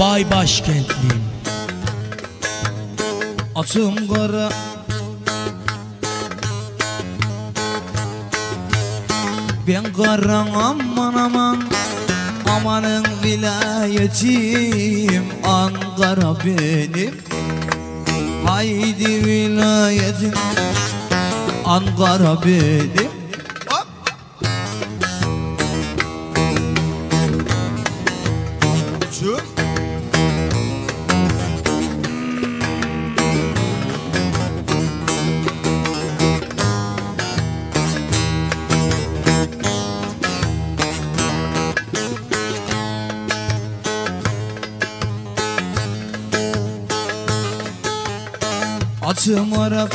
Bay başkentliyim. Atım kara. Ben kara aman aman. Amanın vilayetim Ankara benim. Haydi vilayetim. Ankara benim. Hop! Şu Atım Arap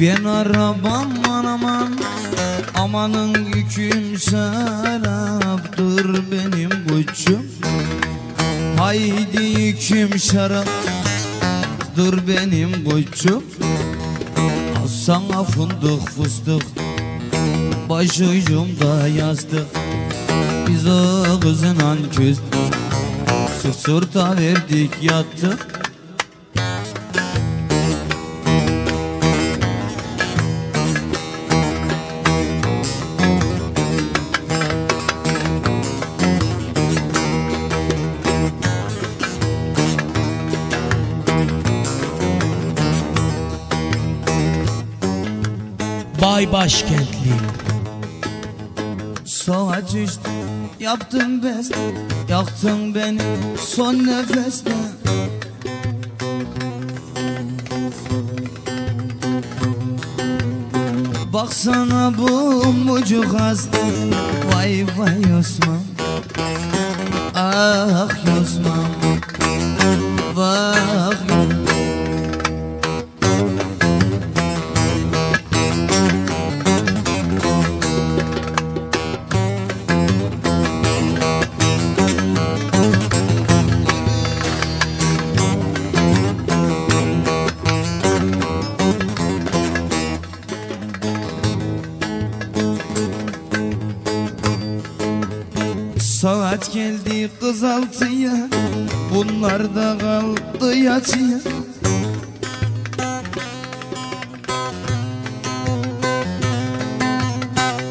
Ben arabam aman aman. Amanın yüküm şaraptır benim koçum Haydi yüküm şarap. Dur benim koçum Al sana fındık fıstık. Başucumda yastık. Biz o kızla küstük Sırt sırta verdik yattık Bay başkentliyim Saat üç yaptım best Yaktın beni son nefeste. Baksana bu mucuk hasta Vay vay Osman. Ah Osman Saat geldi kız altıya Bunlar da kaldı yatıya.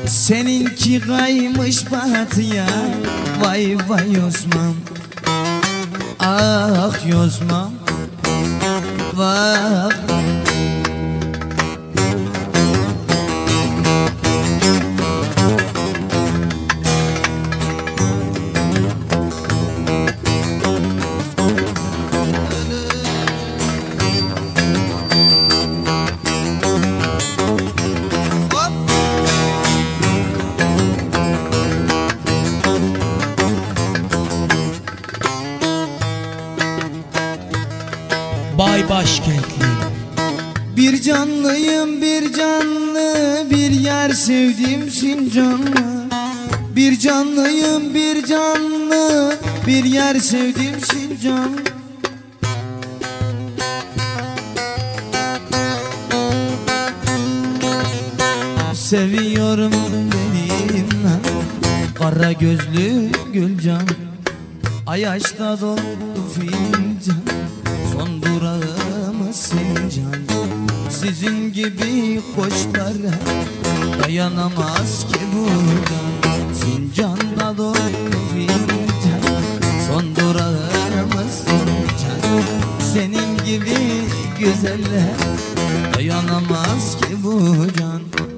Seninki kaymış batıya Vay vay Osman. Ah Osman Vah başkentliyim Bir canlıyım bir canlı Bir yer sevdiğimsin canlı Bir canlıyım bir canlı Bir yer sevdiğimsin canlı Seviyorum benim Kara gözlü gülcan. Ayaşta doldu fincan Son durağımız Sincan Sizin gibi koçlara Dayanamaz ki burada Sincan'da dolu fincan Son durağımız Sincan Senin gibi güzeller Dayanamaz ki bu can